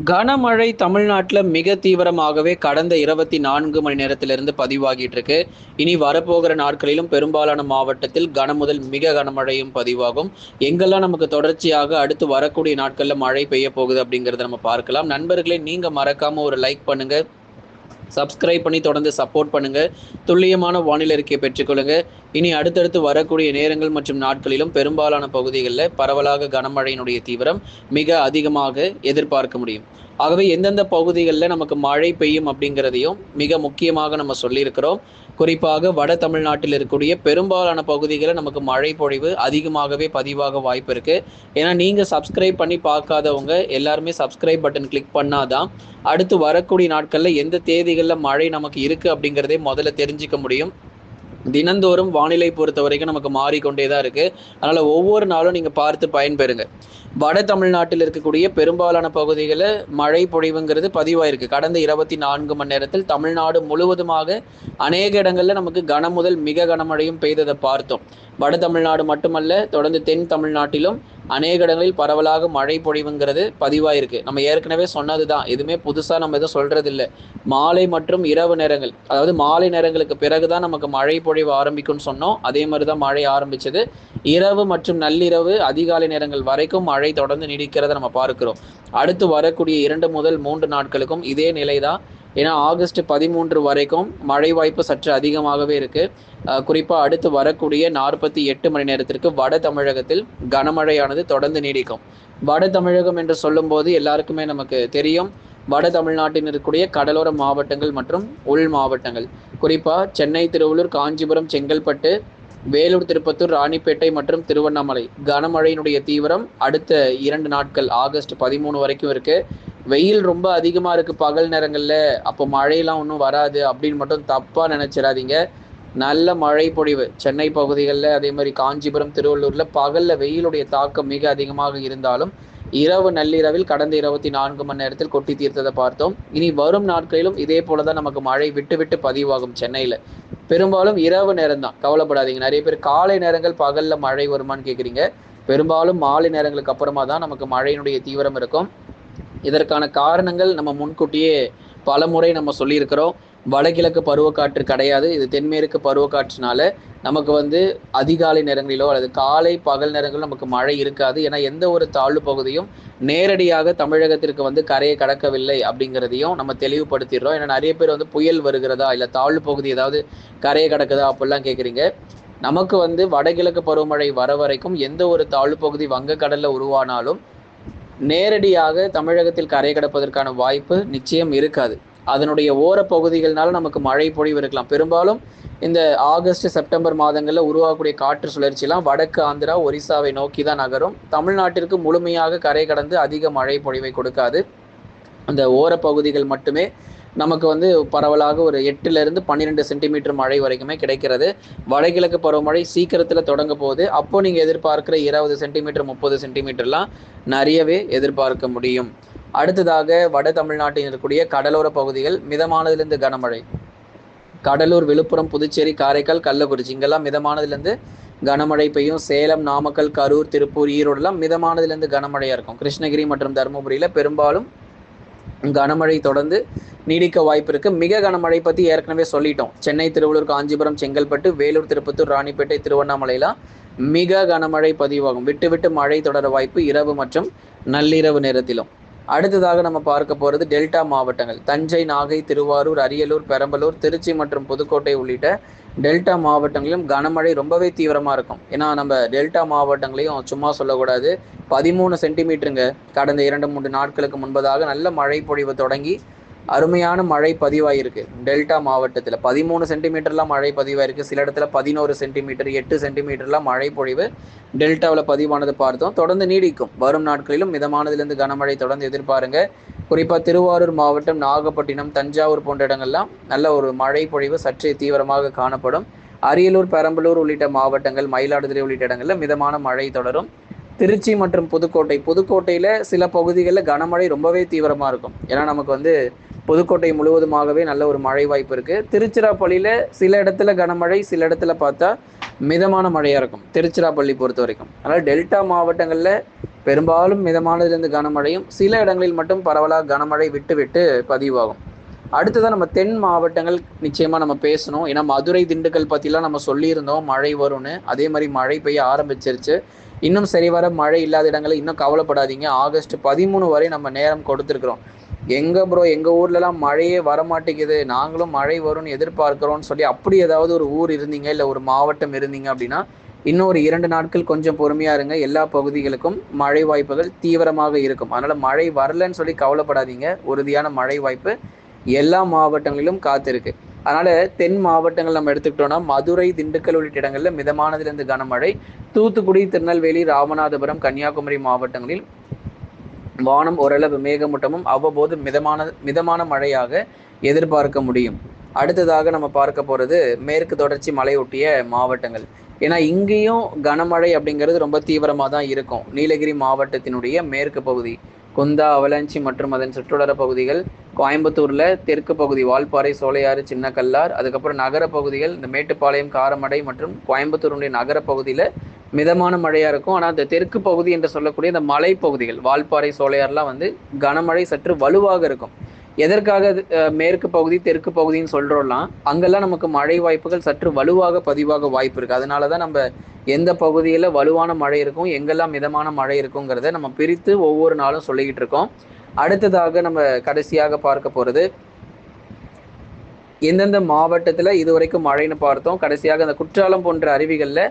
கனமழை தமிழ்நாட்டில் மிக தீவிரமாகவே கடந்த இருபத்தி நான்கு மணி நேரத்திலிருந்து பதிவாகிட்டு இருக்கு. இனி வரப்போகிற நாட்களிலும் பெரும்பாலான மாவட்டத்தில் கனமுதல் மிக கனமழையும் பதிவாகும். எங்கெல்லாம் நமக்கு தொடர்ச்சியாக அடுத்து வரக்கூடிய நாட்களில் மழை பெய்ய போகுது அப்படிங்கிறத நம்ம பார்க்கலாம். நண்பர்களே நீங்க மறக்காம ஒரு லைக் பண்ணுங்க. சப்ஸ்கிரைப் பண்ணி தொடர்ந்து சப்போர்ட் பண்ணுங்க. துல்லியமான வானிலை அறிக்கையை பெற்றுக்கொள்ளுங்க. இனி அடுத்தடுத்து வரக்கூடிய நேரங்கள் மற்றும் நாட்களிலும் பெரும்பாலான பகுதிகளில் பரவலாக கனமழையினுடைய தீவிரம் மிக அதிகமாக எதிர்பார்க்க முடியும். ஆகவே எந்தெந்த பகுதிகளில் நமக்கு மழை பெய்யும் அப்படிங்கிறதையும் மிக முக்கியமாக நம்ம சொல்லியிருக்கிறோம். குறிப்பாக வட தமிழ்நாட்டில் இருக்கக்கூடிய பெரும்பாலான பகுதிகளில் நமக்கு மழை பொழிவு அதிகமாகவே பதிவாக வாய்ப்பு இருக்கு. ஏன்னா நீங்க சப்ஸ்கிரைப் பண்ணி பார்க்காதவங்க எல்லாருமே சப்ஸ்கிரைப் பட்டன் கிளிக் பண்ணாதான் அடுத்து வரக்கூடிய நாட்களில் எந்த தேதிகளில் மழை நமக்கு இருக்கு அப்படிங்கிறதே முதல்ல தெரிஞ்சுக்க முடியும். தினந்தோறும் வானிலை பொறுத்த வரைக்கும் நமக்கு மாறிக்கொண்டே தான் இருக்கு. அதனால ஒவ்வொரு நாளும் நீங்க பார்த்து பயன்பெறுங்க. வட தமிழ்நாட்டில் இருக்கக்கூடிய பெரும்பாலான பகுதிகளில் மழை பொழிவுங்கிறது பதிவாயிருக்கு. கடந்த இருபத்தி நான்கு மணி நேரத்தில் தமிழ்நாடு முழுவதுமாக அநேக இடங்களில் நமக்கு கனம் முதல் மிக கனமழையும் பெய்ததை பார்த்தோம். வட தமிழ்நாடு மட்டுமல்ல தொடர்ந்து தென் தமிழ்நாட்டிலும் அநேக இடங்களில் பரவலாக மழை பொழிவுங்கிறது பதிவாயிருக்கு. நம்ம ஏற்கனவே சொன்னது தான் எதுவுமே புதுசாக நம்ம எதுவும் சொல்றது இல்லை மாலை மற்றும் இரவு நேரங்கள் அதாவது மாலை நேரங்களுக்கு பிறகு தான் நமக்கு மழை பொழிவு ஆரம்பிக்கும்னு சொன்னோம். அதே மாதிரி தான் மழை ஆரம்பிச்சது. இரவு மற்றும் நள்ளிரவு அதிகாலை நேரங்கள் வரைக்கும் மழை தொடர்ந்து நீடிக்கிறத நம்ம பார்க்கிறோம். அடுத்து வரக்கூடிய இரண்டு முதல் மூன்று நாட்களுக்கும் இதே நிலை தான் ஏன்னா ஆகஸ்ட் பதிமூன்று வரைக்கும் மழை வாய்ப்பு சற்று அதிகமாகவே இருக்கு. குறிப்பாக அடுத்து வரக்கூடிய நாற்பத்தி எட்டு மணி நேரத்திற்கு வட தமிழகத்தில் கனமழையானது தொடர்ந்து நீடிக்கும். வட தமிழகம் என்று சொல்லும்போது எல்லாருக்குமே நமக்கு தெரியும். வட தமிழ்நாட்டில் இருக்கக்கூடிய கடலோர மாவட்டங்கள் மற்றும் உள் மாவட்டங்கள். குறிப்பாக சென்னை திருவள்ளூர் காஞ்சிபுரம் செங்கல்பட்டு வேலூர் திருப்பத்தூர் ராணிப்பேட்டை மற்றும் திருவண்ணாமலை. கனமழையினுடைய தீவிரம் அடுத்த இரண்டு நாட்கள் ஆகஸ்ட் பதிமூணு வரைக்கும் இருக்குது வெயில் ரொம்ப அதிகமாக இருக்குது பகல் நேரங்களில் அப்போ மழையெல்லாம் ஒன்றும் வராது அப்படின்னு மட்டும் தப்பாக நினச்சிடாதீங்க. நல்ல மழை பொழிவு. சென்னை பகுதிகளில் அதே மாதிரி காஞ்சிபுரம் திருவள்ளூரில் பகலில் வெயிலுடைய தாக்கம் மிக அதிகமாக இருந்தாலும் இரவு நள்ளிரவில் கடந்த இருபத்தி நான்கு மணி நேரத்தில் கொட்டி தீர்த்ததை பார்த்தோம். இனி வரும் நாட்களிலும் இதே போல தான் நமக்கு மழை விட்டு விட்டு பதிவாகும் சென்னையில். பெரும்பாலும் இரவு நேரம் தான் கவலைப்படாதீங்க. நிறைய பேர் காலை நேரங்கள் பகலில் மழை வருமானு கேட்குறீங்க பெரும்பாலும் மாலை நேரங்களுக்கு அப்புறமா தான் நமக்கு மழையினுடைய தீவிரம் இருக்கும். இதற்கான காரணங்கள் நம்ம முன்கூட்டியே பல முறை நம்ம சொல்லியிருக்கிறோம். வடகிழக்கு பருவக்காற்று கிடையாது. இது தென்மேற்கு பருவக்காற்றுனால நமக்கு வந்து அதிகாலை நேரங்களிலோ அல்லது காலை பகல் நேரங்களிலோ நமக்கு மழை இருக்காது. ஏன்னா எந்த ஒரு தாழ்வு பகுதியும் நேரடியாக தமிழகத்திற்கு வந்து கரையை கடக்கவில்லை அப்படிங்கிறதையும் நம்ம தெளிவுபடுத்திடுறோம். ஏன்னா நிறைய பேர் வந்து புயல் வருகிறதா இல்லை தாழ்வு பகுதி ஏதாவது கரையை கடக்குதா அப்படிலாம் கேட்குறீங்க. நமக்கு வந்து வடகிழக்கு பருவமழை வர வரைக்கும் எந்த ஒரு தாழ்வு பகுதி வங்கக்கடலில் உருவானாலும் நேரடியாக தமிழகத்தில் கரை கடப்பதற்கான வாய்ப்பு நிச்சயம் இருக்காது. அதனுடைய ஓர பகுதிகள்னால நமக்கு மழை பொழிவு இருக்கலாம். பெரும்பாலும் இந்த ஆகஸ்ட் செப்டம்பர் மாதங்களில் உருவாகக்கூடிய காற்று சுழற்சியெல்லாம் வடக்கு ஆந்திரா ஒரிசாவை நோக்கி தான் நகரும். தமிழ்நாட்டிற்கு முழுமையாக கரை கடந்து அதிக மழை பொழிவை கொடுக்காது. அந்த ஓரப்பகுதிகள் மட்டுமே நமக்கு வந்து பரவலாக ஒரு எட்டுலேருந்து பன்னிரெண்டு சென்டிமீட்டர் மழை வரைக்குமே கிடைக்கிறது. வடகிழக்கு பருவமழை சீக்கிரத்தில் தொடங்க போகுது. அப்போ நீங்கள் எதிர்பார்க்குற இருபது சென்டிமீட்டர் முப்பது சென்டிமீட்டர்லாம் நிறையவே எதிர்பார்க்க முடியும். அடுத்ததாக வட தமிழ்நாட்டில் இருக்கக்கூடிய கடலோர பகுதிகள் மிதமானதுலேருந்து கனமழை. கடலூர் விழுப்புரம் புதுச்சேரி காரைக்கால் கள்ளக்குறிச்சி இங்கெல்லாம் மிதமானதுலேருந்து கனமழை பெய்யும். சேலம் நாமக்கல் கரூர் திருப்பூர் ஈரோடுலாம் மிதமானதுலேருந்து கனமழையாக இருக்கும். கிருஷ்ணகிரி மற்றும் தருமபுரியில் பெரும்பாலும் கனமழை தொடர்ந்து நீடிக்க வாய்ப்பு இருக்கு. மிக கனமழை பற்றி ஏற்கனவே சொல்லிட்டோம். சென்னை திருவள்ளூர் காஞ்சிபுரம் செங்கல்பட்டு வேலூர் திருப்பத்தூர் ராணிப்பேட்டை திருவண்ணாமலையெல்லாம் மிக கனமழை பதிவாகும். விட்டு விட்டு மழை தொடர வாய்ப்பு இரவு மற்றும் நள்ளிரவு நேரத்திலும். அடுத்ததாக நம்ம பார்க்க போகிறது டெல்டா மாவட்டங்கள். தஞ்சை நாகை திருவாரூர் அரியலூர் பெரம்பலூர் திருச்சி மற்றும் புதுக்கோட்டை உள்ளிட்ட டெல்டா மாவட்டங்களிலும் கனமழை ரொம்பவே தீவிரமாக இருக்கும். ஏன்னா நம்ம டெல்டா மாவட்டங்களையும் சும்மா சொல்லக்கூடாது. பதிமூணு சென்டிமீட்டருங்க. கடந்த இரண்டு மூன்று நாட்களுக்கு முன்பதாக நல்ல மழை பொழிவு தொடங்கி அருமையான மழை பதிவாயிருக்கு. டெல்டா மாவட்டத்தில் பதிமூணு சென்டிமீட்டர்லாம் மழை பதிவாயிருக்கு. சில இடத்துல பதினோரு சென்டிமீட்டர் எட்டு சென்டிமீட்டர்லாம் மழை பொழிவு. டெல்டாவில் பதிவானது பார்த்தோம். தொடர்ந்து நீடிக்கும். வரும் நாட்களிலும் மிதமானதிலிருந்து கனமழை தொடர்ந்து எதிர்பாருங்க. குறிப்பாக திருவாரூர் மாவட்டம் நாகப்பட்டினம் தஞ்சாவூர் போன்ற இடங்கள்லாம் நல்ல ஒரு மழை பொழிவு சற்றே தீவிரமாக காணப்படும். அரியலூர் பெரம்பலூர் உள்ளிட்ட மாவட்டங்கள் மயிலாடுதுறை உள்ளிட்ட இடங்களில் மிதமான மழை தொடரும். திருச்சி மற்றும் புதுக்கோட்டை. புதுக்கோட்டையில் சில பகுதிகளில் கனமழை ரொம்பவே தீவிரமாக இருக்கும். ஏன்னா நமக்கு வந்து புதுக்கோட்டை முழுவதுமாகவே நல்ல ஒரு மழை வாய்ப்பு இருக்குது திருச்சிராப்பள்ளியில் சில இடத்துல கனமழை சில இடத்துல பார்த்தா மிதமான மழையாக இருக்கும். திருச்சிராப்பள்ளி பொறுத்த வரைக்கும் அதனால் டெல்டா மாவட்டங்களில் பெரும்பாலும் மிதமானதுலேருந்து கனமழையும் சில இடங்களில் மட்டும் பரவலாக கனமழை விட்டு விட்டு பதிவாகும். அடுத்ததான் நம்ம தென் மாவட்டங்கள் நிச்சயமா நம்ம பேசணும். ஏன்னா மதுரை திண்டுக்கல் பத்திலாம் நம்ம சொல்லியிருந்தோம். மழை வரும்னு. அதே மாதிரி மழை பெய்ய ஆரம்பிச்சிருச்சு. இன்னும் சரிவர மழை இல்லாத இடங்களை இன்னும் கவலைப்படாதீங்க. ஆகஸ்ட் பதிமூணு வரை நம்ம நேரம் கொடுத்துருக்குறோம். எங்க ப்ரோ எங்க ஊர்லலாம் மழையே வரமாட்டேங்குது. நாங்களும் மழை வரும்னு எதிர்பார்க்கிறோம்னு சொல்லி அப்படி ஏதாவது ஒரு ஊர் இருந்தீங்க இல்லை ஒரு மாவட்டம் இருந்தீங்க அப்படின்னா இன்னும் ஒரு இரண்டு நாட்கள் கொஞ்சம் பொறுமையா இருங்க. எல்லா பகுதிகளுக்கும் மழை வாய்ப்புகள் தீவிரமாக இருக்கும். அதனால மழை வரலன்னு சொல்லி கவலைப்படாதீங்க. உறுதியான மழை வாய்ப்பு எல்லா மாவட்டங்களிலும் காத்திருக்கு. அதனால தென் மாவட்டங்கள் நம்ம எடுத்துக்கிட்டோம்னா மதுரை திண்டுக்கல் உள்ளிட்ட இடங்கள்ல மிதமானதிலிருந்து கனமழை. தூத்துக்குடி திருநெல்வேலி ராமநாதபுரம் கன்னியாகுமரி மாவட்டங்களில் வானம் ஓரளவு மேகமூட்டமும் அவ்வப்போது மிதமான மிதமான மழையாக எதிர்பார்க்க முடியும். அடுத்ததாக நம்ம பார்க்க போகிறது மேற்கு தொடர்ச்சி மலையொட்டிய மாவட்டங்கள். ஏன்னா இங்கேயும் கனமழை அப்படிங்கிறது ரொம்ப தீவிரமாக தான் இருக்கும். நீலகிரி மாவட்டத்தினுடைய மேற்கு பகுதி குந்தா அவலாஞ்சி மற்றும் அதன் சுற்றுவட்டார பகுதிகள் கோயம்புத்தூரில் தெற்கு பகுதி வால்பாறை சோலையாறு சின்னக்கல்லார் அதுக்கப்புறம் நகர பகுதிகள் இந்த மேட்டுப்பாளையம் காரமடை மற்றும் கோயம்புத்தூருடைய நகர பகுதியில் மிதமான மழையாக இருக்கும். ஆனால் அந்த தெற்கு பகுதி என்று சொல்லக்கூடிய இந்த மலைப்பகுதிகள் வால்பாறை சோலையார்லாம் வந்து கனமழை சற்று வலுவாக இருக்கும். எதற்காக மேற்கு பகுதி தெற்கு பகுதின்னு சொல்கிறோம்லாம் அங்கெல்லாம் நமக்கு மழை வாய்ப்புகள் சற்று வலுவாக பதிவாக வாய்ப்பு இருக்குது அதனால தான் நம்ம எந்த பகுதியில் வலுவான மழை இருக்கும் எங்கெல்லாம் மிதமான மழை இருக்குங்கிறத நம்ம பிரித்து ஒவ்வொரு நாளும் சொல்லிக்கிட்டு இருக்கோம். அடுத்ததாக நம்ம கடைசியாக பார்க்க போகிறது எந்தெந்த மாவட்டத்தில் இதுவரைக்கும் மழைன்னு பார்த்தோம். கடைசியாக அந்த குற்றாலம் போன்ற அருவிகளில்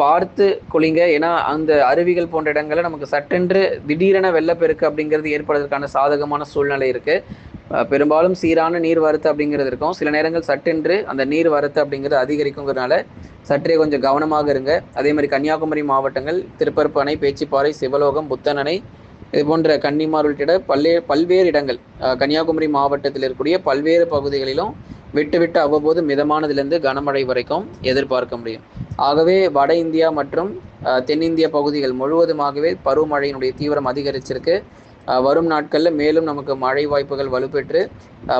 பார்த்து குளிங்க. ஏன்னா அந்த அருவிகள் போன்ற இடங்களில் நமக்கு சட்டென்று திடீரென வெள்ளப்பெருக்கு அப்படிங்கிறது ஏற்படுவதற்கான சாதகமான சூழ்நிலை இருக்குது பெரும்பாலும் சீரான நீர் வரத்து அப்படிங்கிறது இருக்கும். சில நேரங்கள் சட்டென்று அந்த நீர் வரத்து அப்படிங்கிறது அதிகரிக்குங்கிறதுனால சற்றே கொஞ்சம் கவனமாக இருங்க. அதே மாதிரி கன்னியாகுமரி மாவட்டங்கள் திருப்பரப்பு அணை பேச்சிப்பாறை சிவலோகம் புத்தனணை இது போன்ற கன்னிமார் உள்ளிட்ட பல்வே பல்வேறு இடங்கள் கன்னியாகுமரி மாவட்டத்தில் இருக்கக்கூடிய பல்வேறு பகுதிகளிலும் விட்டு விட்டு அவ்வப்போது மிதமானதிலிருந்து கனமழை வரைக்கும் எதிர்பார்க்க முடியும். ஆகவே வட இந்தியா மற்றும் தென்னிந்திய பகுதிகள் முழுவதுமாகவே பருவமழையினுடைய தீவிரம் அதிகரிச்சிருக்கு. வரும் நாட்களில் மேலும் நமக்கு மழை வாய்ப்புகள் வலுப்பெற்று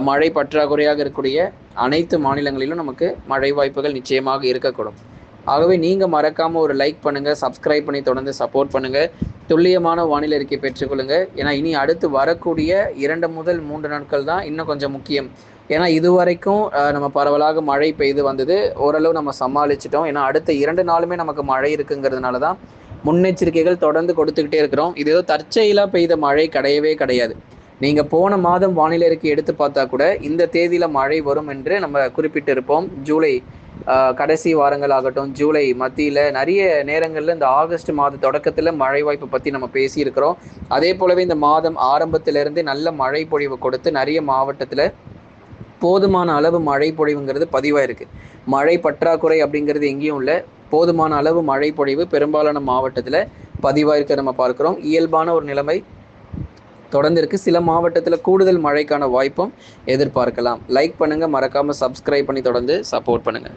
மழை பற்றாக்குறையாக இருக்கக்கூடிய அனைத்து மாநிலங்களிலும் நமக்கு மழை வாய்ப்புகள் நிச்சயமாக இருக்கக்கூடும். ஆகவே நீங்கள் மறக்காமல் ஒரு லைக் பண்ணுங்கள் சப்ஸ்கிரைப் பண்ணி தொடர்ந்து சப்போர்ட் பண்ணுங்கள் துல்லியமான வானிலை அறிக்கை பெற்றுக்கொள்ளுங்கள் ஏன்னா இனி அடுத்து வரக்கூடிய இரண்டு முதல் மூன்று நாட்கள் தான் இன்னும் கொஞ்சம் முக்கியம். ஏன்னா இதுவரைக்கும் நம்ம பரவலாக மழை பெய்து வந்தது. ஓரளவு நம்ம சமாளிச்சிட்டோம். ஏன்னா அடுத்த இரண்டு நாளுமே நமக்கு மழை இருக்குங்கிறதுனால தான் முன்னெச்சரிக்கைகள் தொடர்ந்து கொடுத்துக்கிட்டே இருக்கிறோம். இது ஏதோ தற்செயலாக பெய்த மழை கிடையவே கிடையாது. நீங்கள் போன மாதம் வானிலை இருக்கு எடுத்து பார்த்தா கூட இந்த தேதியில் மழை வரும் என்று நம்ம குறிப்பிட்டிருப்போம். ஜூலை கடைசி வாரங்கள் ஆகட்டும் ஜூலை மத்தியில் நிறைய நேரங்களில் இந்த ஆகஸ்ட் மாத தொடக்கத்தில் மழை வாய்ப்பு பற்றி நம்ம பேசியிருக்கிறோம். அதே போலவே இந்த மாதம் ஆரம்பத்திலிருந்து நல்ல மழை பொழிவு கொடுத்து நிறைய மாவட்டத்தில் போதுமான அளவு மழை பொழிவுங்கிறது பதிவாயிருக்கு. மழை பற்றாக்குறை அப்படிங்கிறது எங்கேயும் இல்லை. போதுமான அளவு மழை பொழிவு பெரும்பாலான மாவட்டத்தில் பதிவாயிருக்க நம்ம பார்க்குறோம். இயல்பான ஒரு நிலைமை தொடர்ந்து இருக்கு சில மாவட்டத்தில் கூடுதல் மழைக்கான வாய்ப்பும் எதிர்பார்க்கலாம். லைக் பண்ணுங்க மறக்காம சப்ஸ்கிரைப் பண்ணி தொடர்ந்து சப்போர்ட் பண்ணுங்க.